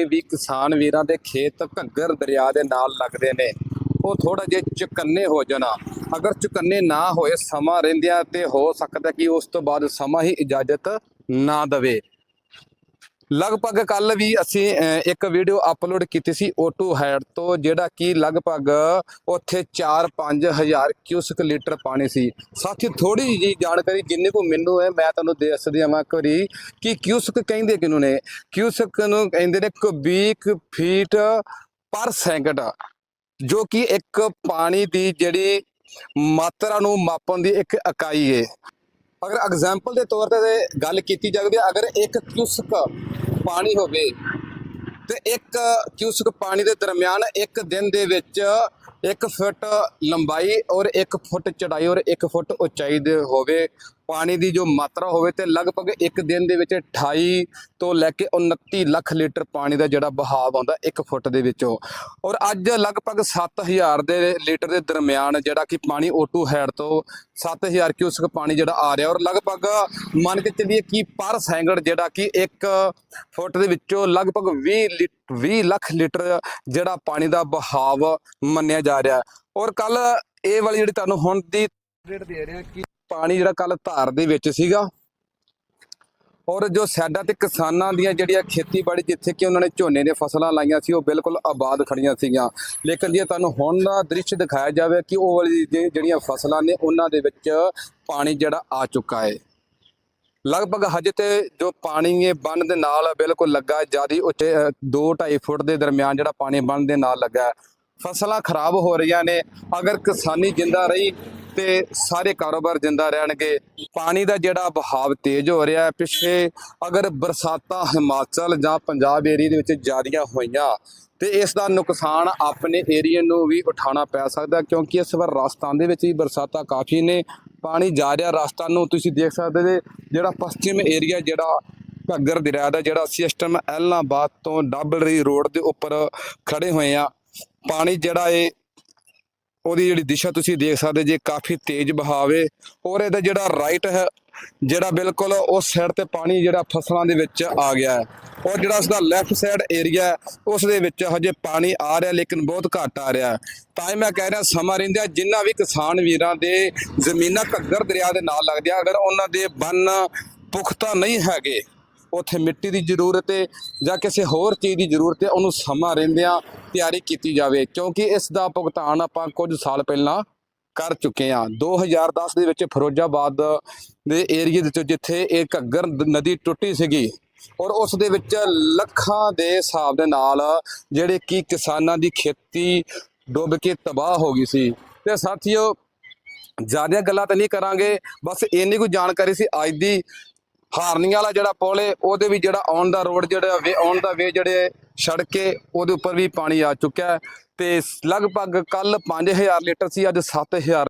ਜਿੰਨੇ ਵੀ ਕਿਸਾਨ ਵੀਰਾਂ ਦੇ ਖੇਤ ਘੱਗਰ ਦਰਿਆ ਦੇ ਨਾਲ ਲੱਗਦੇ ਨੇ, ਉਹ ਥੋੜਾ ਜਿਹਾ ਚੁਕੰਨੇ ਹੋ ਜਾਣਾ। ਅਗਰ ਚੁਕੰਨੇ ਨਾ ਹੋਏ, ਸਮਾਂ ਰਹਿੰਦਿਆਂ ਤੇ ਹੋ ਸਕਦਾ ਕਿ ਉਸ ਤੋਂ ਬਾਅਦ ਸਮਾਂ ਹੀ ਇਜਾਜ਼ਤ ਨਾ ਦਵੇ। ਲਗਭਗ ਕੱਲ ਵੀ ਅਸੀਂ ਇੱਕ ਵੀਡੀਓ ਅਪਲੋਡ ਕੀਤੀ ਸੀ ਓਟੂ ਹੈਡ ਤੋਂ, ਜਿਹੜਾ ਕਿ ਲਗਭਗ ਉੱਥੇ 4-5 ਹਜ਼ਾਰ ਕਿਊਸਕ ਲੀਟਰ ਪਾਣੀ ਸੀ। ਸਾਥੀ ਥੋੜੀ ਜੀ ਜਾਣਕਾਰੀ ਜਿੰਨੇ ਕੋ ਮੈਨੂੰ ਹੈ, ਮੈਂ ਤੁਹਾਨੂੰ ਦੱਸ ਦਿਆਂ ਮੈਂ ਕਰੀ ਕਿ ਕਿਊਸਕ ਕਹਿੰਦੇ ਕਿਨੂੰ ਨੇ? ਕਿਊਸਕ ਨੂੰ ਕਹਿੰਦੇ ਨੇ ਕੁਬਿਕ ਫੀਟ ਪਰ ਸੈਕਿੰਡ ਜੋ ਕਿ ਇੱਕ ਪਾਣੀ ਦੀ ਜਿਹੜੀ ਮਾਤਰਾ ਨੂੰ ਮਾਪਣ ਦੀ ਇੱਕ ਇਕਾਈ ਹੈ। ਅਗਰ ਐਗਜ਼ਾਮਪਲ ਦੇ ਤੌਰ ਤੇ ਗੱਲ ਕੀਤੀ ਜਾਵੇ, ਅਗਰ ਇੱਕ ਕਿਊਸਕ ਪਾਣੀ ਹੋਵੇ ਤੇ ਇੱਕ ਕਿਊਸਕ ਪਾਣੀ ਦੇ ਦਰਮਿਆਨ ਇੱਕ ਦਿਨ ਦੇ ਵਿੱਚ 1 ਫੁੱਟ ਲੰਬਾਈ ਔਰ 1 ਫੁੱਟ ਚੜਾਈ ਔਰ 1 ਫੁੱਟ ਉਚਾਈ ਦੇ ਹੋਵੇ ਪਾਣੀ ਦੀ ਜੋ ਮਾਤਰਾ ਹੋਵੇ ਤੇ ਲਗਭਗ ਇੱਕ ਦਿਨ ਦੇ ਵਿੱਚ 28 ਤੋਂ ਲੈ ਕੇ 29 ਲੱਖ ਲੀਟਰ ਪਾਣੀ ਦਾ ਜਿਹੜਾ ਬਹਾਵ ਆਉਂਦਾ 1 ਫੁੱਟ ਦੇ ਵਿੱਚੋਂ। ਔਰ ਅੱਜ ਲਗਭਗ 7000 ਦੇ ਲੀਟਰ ਦੇ ਦਰਮਿਆਨ ਜਿਹੜਾ ਕਿ ਪਾਣੀ O2 ਹੈਡ ਤੋਂ 7000 ਕਿਊਸਕ ਪਾਣੀ ਜਿਹੜਾ ਆ ਰਿਹਾ। ਔਰ ਲਗਭਗ ਮੰਨ ਕੇ ਚੱਲੀਏ ਕਿ ਪਰ ਸੈਂਗੜ ਜਿਹੜਾ ਕਿ 1 ਫੁੱਟ ਦੇ ਵਿੱਚੋਂ ਲਗਭਗ 20 ਲੀਟਰ 20 ਲੱਖ ਲੀਟਰ ਜਿਹੜਾ ਪਾਣੀ ਦਾ ਬਹਾਵ ਮੰਨਿਆ ਜਾ ਰਿਹਾ। ਔਰ ਕੱਲ ਇਹ ਵਾਲੀ ਜਿਹੜੀ ਤੁਹਾਨੂੰ ਹੁਣ ਦੀ ਰੇਟ ਦੇ ਰਿਹਾ ਕਿ ਪਾਣੀ ਜਿਹੜਾ ਕੱਲ ਧਾਰ ਦੇ ਵਿੱਚ ਸੀਗਾ, ਔਰ ਜੋ ਸਾਡਾ ਤੇ ਕਿਸਾਨਾਂ ਦੀਆਂ ਜਿਹੜੀਆਂ ਖੇਤੀਬਾੜੀ ਜਿੱਥੇ ਕਿ ਉਹਨਾਂ ਨੇ ਝੋਨੇ ਦੀਆਂ ਫਸਲਾਂ ਲਾਈਆਂ ਸੀ, ਉਹ ਬਿਲਕੁਲ ਆਬਾਦ ਖੜੀਆਂ ਸੀਗੀਆਂ। ਲੇਕਿਨ ਜੇ ਤੁਹਾਨੂੰ ਹੁਣ ਦਾ ਦ੍ਰਿਸ਼ ਦਿਖਾਇਆ ਜਾਵੇ ਕਿ ਉਹ ਵਾਲੀ ਜਿਹੜੀਆਂ ਫਸਲਾਂ ਨੇ, ਉਹਨਾਂ ਦੇ ਵਿੱਚ ਪਾਣੀ ਜਿਹੜਾ ਆ ਚੁੱਕਾ ਹੈ। ਲਗਭਗ ਹਜੇ ਤੇ ਜੋ ਪਾਣੀ ਹੈ ਬੰਨ ਦੇ ਨਾਲ ਬਿਲਕੁਲ ਲੱਗਾ ਜਿਆਦੀ ਉੱਚੇ 2.5 ਫੁੱਟ ਦੇ ਦਰਮਿਆਨ ਜਿਹੜਾ ਪਾਣੀ ਬੰਨ ਦੇ ਨਾਲ ਲੱਗਾ ਫਸਲਾਂ ਖਰਾਬ ਹੋ ਰਹੀਆਂ ਨੇ। ਅਗਰ ਕਿਸਾਨੀ ਜਿੰਦਾ ਰਹੀ ਤੇ ਸਾਰੇ ਕਾਰੋਬਾਰ ਜਿੰਦਾ ਰਹਿਣਗੇ। ਪਾਣੀ ਦਾ ਜਿਹੜਾ ਬਹਾਵ ਤੇਜ਼ ਹੋ ਰਿਹਾ ਹੈ, ਪਿੱਛੇ ਅਗਰ ਬਰਸਾਤਾਂ ਹਿਮਾਚਲ ਜਾਂ ਪੰਜਾਬ ਏਰੀਆ ਦੇ ਵਿੱਚ ਜ਼ਿਆਦੀਆਂ ਹੋਈਆਂ, ਤੇ ਇਸ ਦਾ ਨੁਕਸਾਨ ਆਪਣੇ ਏਰੀਆ ਨੂੰ ਵੀ ਉਠਾਉਣਾ ਪੈ ਸਕਦਾ ਕਿਉਂਕਿ ਇਸ ਵਾਰ ਰਾਜਸਥਾਨ ਦੇ ਵਿੱਚ ਵੀ ਬਰਸਾਤਾਂ ਕਾਫੀ ਨੇ। ਪਾਣੀ ਜਾ ਰਿਹਾ ਰਾਜਸਥਾਨ ਨੂੰ, ਤੁਸੀਂ ਦੇਖ ਸਕਦੇ ਜੇ, ਜਿਹੜਾ ਪੱਛਮ ਏਰੀਆ ਜਿਹੜਾ ਘੱਗਰ ਦਰਿਆ ਦਾ ਜਿਹੜਾ ਸਿਸਟਮ ਐਲਨਾਬਾਦ ਤੋਂ ਡਬਲਰੀ ਰੋਡ ਦੇ ਉੱਪਰ ਖੜੇ ਹੋਏ ਆ, ਪਾਣੀ ਜਿਹੜਾ ਇਹ ਉਹਦੀ ਜਿਹੜੀ ਦਿਸ਼ਾ ਤੁਸੀਂ ਦੇਖ ਸਕਦੇ ਜੇ ਕਾਫੀ ਤੇਜ਼ ਬਹਾਵੇ ਔਰ ਇਹਦਾ ਜਿਹੜਾ ਰਾਈਟ ਹੈ ਜਿਹੜਾ ਬਿਲਕੁਲ ਉਸ ਸਾਈਡ ਤੇ ਪਾਣੀ ਜਿਹੜਾ ਫਸਲਾਂ ਦੇ ਵਿੱਚ ਆ ਗਿਆ ਹੈ। ਔਰ ਜਿਹੜਾ ਉਸਦਾ ਲੈਫਟ ਸਾਈਡ ਏਰੀਆ ਹੈ, ਉਸ ਦੇ ਵਿੱਚ ਹਜੇ ਪਾਣੀ ਆ ਰਿਹਾ ਲੇਕਿਨ ਬਹੁਤ ਘੱਟ ਆ ਰਿਹਾ ਤਾਂ ਹੀ ਮੈਂ ਕਹਿ ਰਿਹਾ ਸਮਾਂ ਰਹਿੰਦਿਆਂ ਜਿੰਨਾ ਵੀ ਕਿਸਾਨ ਵੀਰਾਂ ਦੇ ਜ਼ਮੀਨਾਂ ਘੱਗਰ ਦਰਿਆ ਦੇ ਨਾਲ ਲੱਗਦੀਆਂ ਅਗਰ ਉਹਨਾਂ ਦੇ ਬੰਨ ਪੁਖਤਾ ਨਹੀਂ ਹੈਗੇ ਉੱਥੇ ਮਿੱਟੀ ਦੀ ਜ਼ਰੂਰਤ ਹੈ ਜਾਂ ਕਿਸੇ ਹੋਰ ਚੀਜ਼ ਦੀ ਜ਼ਰੂਰਤ ਹੈ ਉਹਨੂੰ ਸਮਾਂ ਰਹਿੰਦਿਆਂ ਤਿਆਰੀ ਕੀਤੀ ਜਾਵੇ। ਕਿਉਂਕਿ ਇਸ ਦਾ ਭੁਗਤਾਨ ਆਪਾਂ ਕੁਝ ਸਾਲ ਪਹਿਲਾਂ ਕਰ ਚੁੱਕੇ ਹਾਂ। 2010 ਦੇ ਵਿੱਚ ਫਿਰੋਜ਼ਾਬਾਦ ਦੇ ਏਰੀਏ ਦੇ ਵਿੱਚ ਜਿੱਥੇ ਇਹ ਘੱਗਰ ਨਦੀ ਟੁੱਟੀ ਸੀਗੀ ਔਰ ਉਸ ਦੇ ਵਿੱਚ ਲੱਖਾਂ ਦੇ ਹਿਸਾਬ ਦੇ ਨਾਲ ਜਿਹੜੇ ਕਿ ਕਿਸਾਨਾਂ ਦੀ ਖੇਤੀ ਡੁੱਬ ਕੇ ਤਬਾਹ ਹੋ ਗਈ ਸੀ। ਤੇ ਸਾਥੀਓ ਜ਼ਿਆਦਾ ਗੱਲਾਂ ਤਾਂ ਨਹੀਂ ਕਰਾਂਗੇ। ਬਸ ਇੰਨੀ ਕੁ ਜਾਣਕਾਰੀ ਸੀ। ਅੱਜ ਦੀ ਹਾਰਨੀਆਂ ਵਾਲਾ ਜਿਹੜਾ ਪੁਲ ਏ, ਉਹਦੇ ਵੀ ਜਿਹੜਾ ਆਉਣ ਦਾ ਰੋਡ ਜਿਹੜਾ ਆਉਣ ਦਾ ਵੇ ਜਿਹੜੇ ਸੜਕ ਹੈ ਉਹਦੇ ਉੱਪਰ ਵੀ ਪਾਣੀ ਆ ਚੁੱਕਿਆ ਤੇ ਲਗਭਗ ਕੱਲ 5000 ਲੀਟਰ ਸੀ, ਅੱਜ 7000